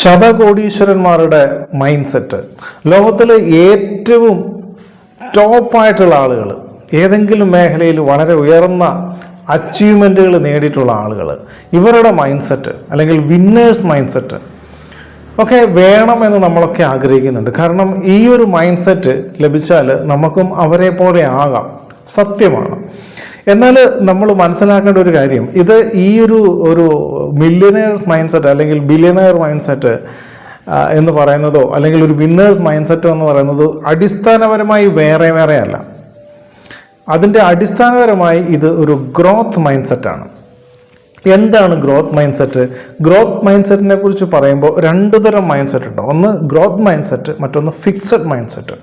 ശതകോടീശ്വരന്മാരുടെ mind set ലോകത്തിലെ ഏറ്റവും ടോപ്പായിട്ടുള്ള ആളുകൾ ഏതെങ്കിലും മേഖലയിൽ വളരെ ഉയർന്ന അച്ചീവ്മെന്റുകൾ നേടിയിട്ടുള്ള ആളുകൾ ഇവരുടെ മൈൻഡ് സെറ്റ് അല്ലെങ്കിൽ വിന്നേഴ്സ് മൈൻഡ് സെറ്റ് ഒക്കെ വേണമെന്ന് നമ്മളൊക്കെ ആഗ്രഹിക്കുന്നുണ്ട്. കാരണം ഈ ഒരു മൈൻഡ് സെറ്റ് ലഭിച്ചാൽ നമുക്കും അവരെ പോലെ ആകാം. സത്യമാണ്. എന്നാൽ നമ്മൾ മനസ്സിലാക്കേണ്ട ഒരു കാര്യം ഇത് ഈ ഒരു ഒരു മില്യനേഴ്സ് മൈൻഡ് സെറ്റ് അല്ലെങ്കിൽ ബില്യനയർ മൈൻഡ് സെറ്റ് എന്ന് പറയുന്നതോ അല്ലെങ്കിൽ ഒരു വിന്നേഴ്സ് മൈൻഡ് സെറ്റോ എന്ന് പറയുന്നത് അടിസ്ഥാനപരമായി വേറെ വേറെ അല്ല. അതിന്റെ അടിസ്ഥാനപരമായി ഇത് ഒരു ഗ്രോത്ത് മൈൻഡ് സെറ്റാണ് എന്താണ് growth mind set growth mind സെറ്റിനെ കുറിച്ച് പറയുമ്പോൾ രണ്ട് തരം മൈൻഡ് സെറ്റ് ഉണ്ട്. ഒന്ന് ഗ്രോത്ത് മൈൻഡ് സെറ്റ് മറ്റൊന്ന് ഫിക്സഡ് മൈൻഡ് സെറ്റ്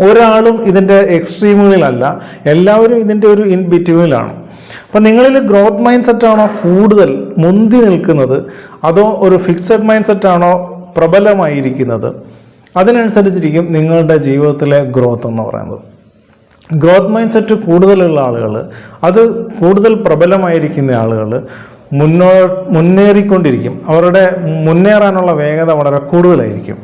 ഒരാളും ഇതിന്റെ എക്സ്ട്രീമുകളിലല്ല എല്ലാവരും ഇതിന്റെ ഒരു ഇൻ ബിറ്റ്വീനിലാണ് അപ്പം നിങ്ങളിൽ ഗ്രോത്ത് മൈൻഡ് സെറ്റാണോ കൂടുതൽ മുന്തി നിൽക്കുന്നത്? അതോ ഒരു ഫിക്സഡ് മൈൻഡ് സെറ്റാണോ പ്രബലമായിരിക്കുന്നത്? അതിനനുസരിച്ചിരിക്കും നിങ്ങളുടെ ജീവിതത്തിലെ ഗ്രോത്ത് എന്ന് പറയുന്നത്. ഗ്രോത്ത് മൈൻഡ് സെറ്റ് കൂടുതലുള്ള ആളുകൾ അത് കൂടുതൽ പ്രബലമായിരിക്കുന്ന ആളുകൾ മുന്നോ മുന്നേറിക്കൊണ്ടിരിക്കും. അവരുടെ മുന്നേറാനുള്ള വേഗത വളരെ കൂടുതലായിരിക്കും.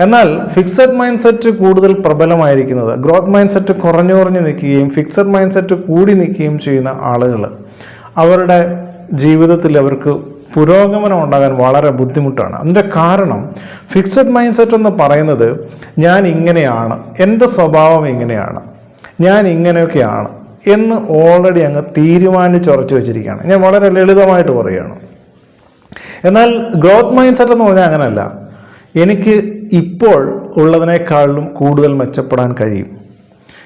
എന്നാൽ ഫിക്സഡ് മൈൻഡ് സെറ്റ് കൂടുതൽ പ്രബലമായിരിക്കുന്നത് ഗ്രോത്ത് മൈൻഡ് സെറ്റ് കുറഞ്ഞു കുറഞ്ഞ് നിൽക്കുകയും ഫിക്സഡ് മൈൻഡ് സെറ്റ് കൂടി നിൽക്കുകയും ചെയ്യുന്ന ആളുകൾ അവരുടെ ജീവിതത്തിൽ അവർക്ക് പുരോഗമനം ഉണ്ടാകാൻ വളരെ ബുദ്ധിമുട്ടാണ്. അതിന്റെ കാരണം ഫിക്സഡ് മൈൻഡ് സെറ്റ് എന്ന് പറയുന്നത് ഞാൻ ഇങ്ങനെയാണ് എന്റെ സ്വഭാവം ഇങ്ങനെയാണ് ഞാൻ ഇങ്ങനെയൊക്കെയാണ് എന്ന് ഓൾറെഡി അങ്ങ് തീരുമാനിച്ചുറച്ചു വെച്ചിരിക്കുകയാണ്. ഞാൻ വളരെ ലളിതമായിട്ട് പറയുകയാണ്. എന്നാൽ ഗ്രോത്ത് മൈൻഡ് സെറ്റ് എന്ന് പറഞ്ഞാൽ അങ്ങനെയല്ല എനിക്ക് ഇപ്പോൾ ഉള്ളതിനേക്കാളും കൂടുതൽ മെച്ചപ്പെടാൻ കഴിയും.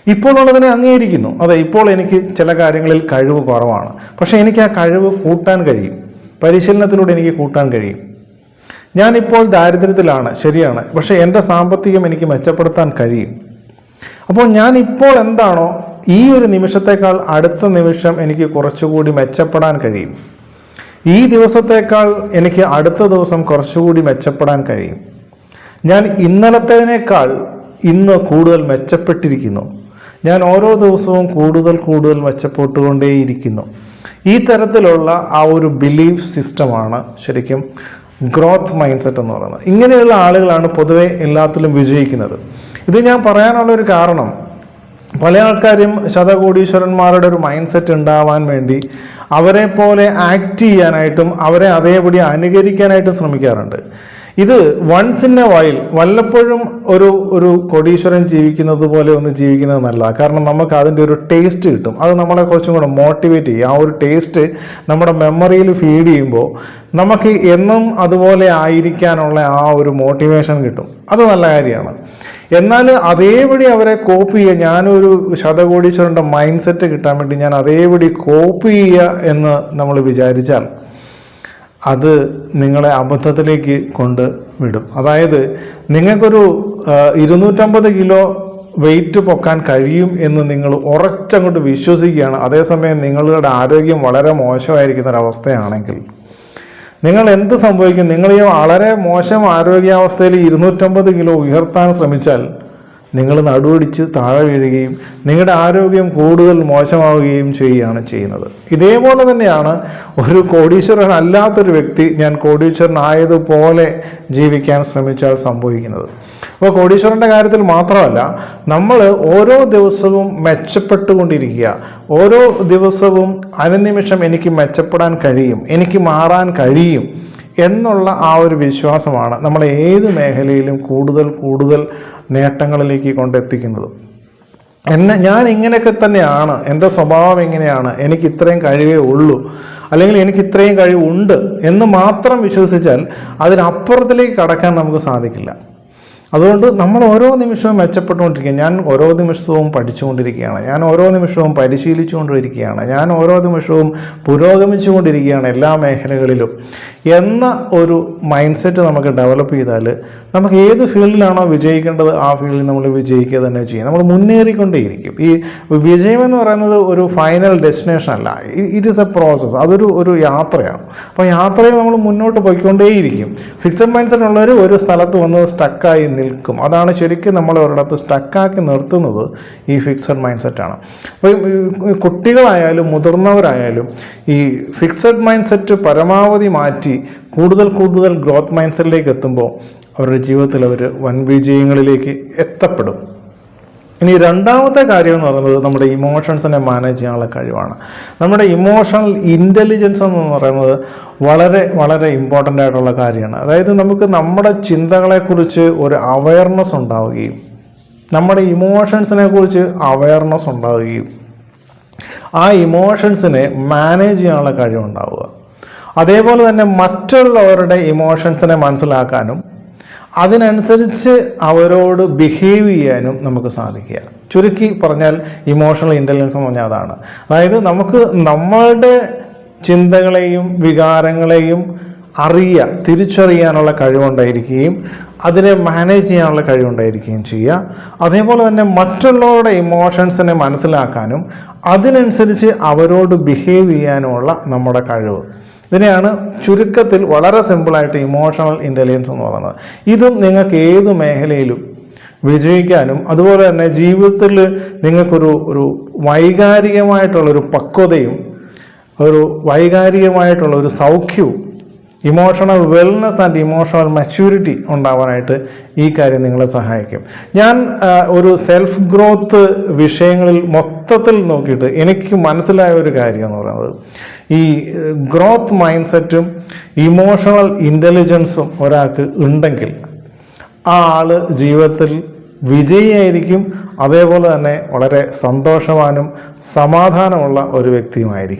ഇപ്പോൾ ഉള്ളതിനെ അംഗീകരിക്കുന്നു. അതെ ഇപ്പോൾ എനിക്ക് ചില കാര്യങ്ങളിൽ കഴിവ് കുറവാണ്. പക്ഷേ എനിക്ക് ആ കഴിവ് കൂട്ടാൻ കഴിയും. പരിശീലനത്തിലൂടെ എനിക്ക് കൂട്ടാൻ കഴിയും. ഞാനിപ്പോൾ ദാരിദ്ര്യത്തിലാണ് ശരിയാണ്. പക്ഷേ എന്റെ സാമ്പത്തികം എനിക്ക് മെച്ചപ്പെടുത്താൻ കഴിയും. അപ്പോൾ ഞാൻ ഇപ്പോൾ എന്താണോ ഈ ഒരു നിമിഷത്തേക്കാൾ അടുത്ത നിമിഷം എനിക്ക് കുറച്ചുകൂടി മെച്ചപ്പെടാൻ കഴിയും. ഈ ദിവസത്തേക്കാൾ എനിക്ക് അടുത്ത ദിവസം കുറച്ചുകൂടി മെച്ചപ്പെടാൻ കഴിയും. ഞാൻ ഇന്നലത്തേതിനേക്കാൾ ഇന്ന് കൂടുതൽ മെച്ചപ്പെട്ടിരിക്കുന്നു. ഞാൻ ഓരോ ദിവസവും കൂടുതൽ കൂടുതൽ മെച്ചപ്പെട്ടുകൊണ്ടേയിരിക്കുന്നു. ഈ തരത്തിലുള്ള ആ ഒരു ബിലീഫ് സിസ്റ്റമാണ് ശരിക്കും ഗ്രോത്ത് മൈൻഡ് സെറ്റ് എന്ന് പറയുന്നത്. ഇങ്ങനെയുള്ള ആളുകളാണ് പൊതുവെ എല്ലാത്തിലും വിജയിക്കുന്നത്. ഇത് ഞാൻ പറയാനുള്ള ഒരു കാരണം പല ആൾക്കാരും ശതകോടീശ്വരന്മാരുടെ ഒരു മൈൻഡ് സെറ്റ് ഉണ്ടാവാൻ വേണ്ടി അവരെ പോലെ ആക്ട് ചെയ്യാനായിട്ടും അവരെ അതേപടി അനുകരിക്കാനായിട്ടും ശ്രമിക്കാറുണ്ട്. ഇത് വൺസ് ഇൻ എ വൈൽ വല്ലപ്പോഴും ഒരു ഒരു കൊടീശ്വരൻ ജീവിക്കുന്നത് പോലെ ഒന്ന് ജീവിക്കുന്നത് നല്ലതാണ് കാരണം നമുക്ക് അതിന്റെ ഒരു ടേസ്റ്റ് കിട്ടും. അത് നമ്മളെ കുറച്ചും കൂടെ മോട്ടിവേറ്റ് ചെയ്യും. ആ ഒരു ടേസ്റ്റ് നമ്മുടെ മെമ്മറിയിൽ ഫീഡ് ചെയ്യുമ്പോൾ നമുക്ക് എന്നും അതുപോലെ ആയിരിക്കാനുള്ള ആ ഒരു മോട്ടിവേഷൻ കിട്ടും. അത് നല്ല കാര്യമാണ്. എന്നാൽ അതേപടി അവരെ കോപ്പി ചെയ്യുക ഞാനൊരു ശതകോടീശ്വരന്റെ മൈൻഡ് സെറ്റ് കിട്ടാൻ വേണ്ടി ഞാൻ അതേപടി കോപ്പി ചെയ്യുക എന്ന് നമ്മൾ വിചാരിച്ചാൽ അത് നിങ്ങളെ അബദ്ധത്തിലേക്ക് കൊണ്ട് വിടും. അതായത് നിങ്ങൾക്കൊരു ഇരുന്നൂറ്റമ്പത് കിലോ വെയിറ്റ് പൊക്കാൻ കഴിയും എന്ന് നിങ്ങൾ ഉറച്ചങ്ങോട്ട് വിശ്വസിക്കുകയാണ്. അതേസമയം നിങ്ങളുടെ ആരോഗ്യം വളരെ മോശമായിരിക്കുന്ന ഒരവസ്ഥയാണെങ്കിൽ നിങ്ങൾ എന്ത് സംഭവിക്കും? നിങ്ങൾ ഈ വളരെ മോശം ആരോഗ്യാവസ്ഥയിൽ ഇരുന്നൂറ്റമ്പത് കിലോ ഉയർത്താൻ ശ്രമിച്ചാൽ നിങ്ങൾ നടുവടിച്ച് താഴെ വീഴുകയും നിങ്ങളുടെ ആരോഗ്യം കൂടുതൽ മോശമാവുകയും ചെയ്യുകയാണ് ചെയ്യുന്നത്. ഇതേപോലെ തന്നെയാണ് ഒരു കോടീശ്വരൻ അല്ലാത്തൊരു വ്യക്തി ഞാൻ കോടീശ്വരൻ ആയതുപോലെ ജീവിക്കാൻ ശ്രമിച്ചാൽ സംഭവിക്കുന്നത്. അപ്പോൾ കോടീശ്വരന്റെ കാര്യത്തിൽ മാത്രമല്ല നമ്മൾ ഓരോ ദിവസവും മെച്ചപ്പെട്ടുകൊണ്ടിരിക്കുക. ഓരോ ദിവസവും അനുനിമിഷം എനിക്ക് മെച്ചപ്പെടാൻ കഴിയും എനിക്ക് മാറാൻ കഴിയും. എന്നുള്ള ആ ഒരു വിശ്വാസമാണ് നമ്മൾ ഏത് മേഖലയിലും കൂടുതൽ കൂടുതൽ നേട്ടങ്ങളിലേക്ക് കൊണ്ടെത്തിക്കുന്നത്. എന്നെ ഞാൻ ഇങ്ങനെയൊക്കെ തന്നെയാണ്. എന്റെ സ്വഭാവം എങ്ങനെയാണ് എനിക്ക് ഇത്രയും കഴിവേ ഉള്ളൂ. അല്ലെങ്കിൽ എനിക്ക് ഇത്രയും കഴിവുണ്ട് എന്ന് മാത്രം വിശ്വസിച്ചാൽ അതിനപ്പുറത്തിലേക്ക് കടക്കാൻ നമുക്ക് സാധിക്കില്ല. അതുകൊണ്ട് നമ്മൾ ഓരോ നിമിഷവും മെച്ചപ്പെട്ടുകൊണ്ടിരിക്കുക ഞാൻ ഓരോ നിമിഷവും പഠിച്ചുകൊണ്ടിരിക്കുകയാണ്. ഞാൻ ഓരോ നിമിഷവും പരിശീലിച്ചുകൊണ്ടിരിക്കുകയാണ്. ഞാൻ ഓരോ നിമിഷവും പുരോഗമിച്ചുകൊണ്ടിരിക്കുകയാണ് എല്ലാ മേഖലകളിലും. എന്ന ഒരു മൈൻഡ് സെറ്റ് നമുക്ക് ഡെവലപ്പ് ചെയ്താൽ നമുക്ക് ഏത് ഫീൽഡിലാണോ വിജയിക്കേണ്ടത് ആ ഫീൽഡിൽ നമ്മൾ വിജയിക്കുക തന്നെ ചെയ്യും. നമ്മൾ മുന്നേറിക്കൊണ്ടേയിരിക്കും. ഈ വിജയം എന്ന് പറയുന്നത് ഒരു ഫൈനൽ ഡെസ്റ്റിനേഷൻ അല്ല. ഇറ്റ് ഈസ് എ പ്രോസസ്സ് അതൊരു ഒരു യാത്രയാണ്. അപ്പോൾ യാത്രയിൽ നമ്മൾ മുന്നോട്ട് പോയിക്കൊണ്ടേയിരിക്കും. ഫിക്സഡ് മൈൻഡ് സെറ്റ് ഉള്ളവർ ഒരു സ്ഥലത്ത് വന്ന് സ്റ്റക്കായി നിൽക്കും. അതാണ് ശരിക്കും നമ്മൾ ഒരിടത്ത് സ്റ്റക്കാക്കി നിർത്തുന്നത് ഈ ഫിക്സഡ് മൈൻഡ് സെറ്റാണ് അപ്പോൾ കുട്ടികളായാലും മുതിർന്നവരായാലും ഈ ഫിക്സഡ് മൈൻഡ് സെറ്റ് പരമാവധി മാറ്റി കൂടുതൽ കൂടുതൽ ഗ്രോത്ത് മൈൻഡ് സെറ്റിലേക്ക് എത്തുമ്പോൾ അവരുടെ ജീവിതത്തിൽ അവർ വൻ വിജയങ്ങളിലേക്ക് എത്തപ്പെടും. ഇനി രണ്ടാമത്തെ കാര്യം എന്ന് പറയുന്നത് നമ്മുടെ ഇമോഷൻസിനെ മാനേജ് ചെയ്യാനുള്ള കഴിവാണ്. നമ്മുടെ ഇമോഷണൽ ഇന്റലിജൻസ് എന്ന് പറയുന്നത് വളരെ വളരെ ഇമ്പോർട്ടന്റ് ആയിട്ടുള്ള കാര്യമാണ്. അതായത് നമുക്ക് നമ്മുടെ ചിന്തകളെക്കുറിച്ച് ഒരു അവയർനെസ് ഉണ്ടാവുകയും നമ്മുടെ ഇമോഷൻസിനെ കുറിച്ച് അവയർനെസ് ഉണ്ടാവുകയും ആ ഇമോഷൻസിനെ മാനേജ് ചെയ്യാനുള്ള കഴിവുണ്ടാവുക. അതേപോലെ തന്നെ മറ്റുള്ളവരുടെ ഇമോഷൻസിനെ മനസ്സിലാക്കാനും അതിനനുസരിച്ച് അവരോട് ബിഹേവ് ചെയ്യാനും നമുക്ക് സാധിക്കുക. ചുരുക്കി പറഞ്ഞാൽ ഇമോഷണൽ ഇന്റലിജൻസ് എന്ന് പറഞ്ഞാൽ അതാണ്. അതായത് നമുക്ക് നമ്മളുടെ ചിന്തകളെയും വികാരങ്ങളെയും അറിയുക തിരിച്ചറിയാനുള്ള കഴിവുണ്ടായിരിക്കുകയും അതിനെ മാനേജ് ചെയ്യാനുള്ള കഴിവുണ്ടായിരിക്കുകയും ചെയ്യുക. അതേപോലെ തന്നെ മറ്റുള്ളവരുടെ ഇമോഷൻസിനെ മനസ്സിലാക്കാനും അതിനനുസരിച്ച് അവരോട് ബിഹേവ് ചെയ്യാനുമുള്ള നമ്മുടെ കഴിവ്. ഇതിനെയാണ് ചുരുക്കത്തിൽ വളരെ സിമ്പിളായിട്ട് ഇമോഷണൽ ഇന്റലിജൻസ് എന്ന് പറയുന്നത്. ഇതും നിങ്ങൾക്ക് ഏത് മേഖലയിലും വിജയിക്കാനും അതുപോലെ തന്നെ ജീവിതത്തിൽ നിങ്ങൾക്കൊരു ഒരു വൈകാരികമായിട്ടുള്ളൊരു പക്വതയും ഒരു വൈകാരികമായിട്ടുള്ള ഒരു സൗഖ്യവും emotional wellness and emotional maturity ഉണ്ടാവാനായിട്ട് ഈ കാര്യം നിങ്ങളെ സഹായിക്കും. ഞാൻ ഒരു സെൽഫ് ഗ്രോത്ത് വിഷയങ്ങളിൽ മൊത്തത്തിൽ നോക്കിയിട്ട് എനിക്ക് മനസ്സിലായ ഒരു കാര്യം എന്ന് പറയുന്നത് ഈ ഗ്രോത്ത് മൈൻഡ് സെറ്റും ഇമോഷണൽ ഇന്റലിജൻസും ഒരാൾക്ക് ഉണ്ടെങ്കിൽ ആ ആൾ ജീവിതത്തിൽ വിജയിയായിരിക്കും. അതേപോലെ തന്നെ വളരെ സന്തോഷവാനും സമാധാനമുള്ള ഒരു വ്യക്തിയുമായിരിക്കും.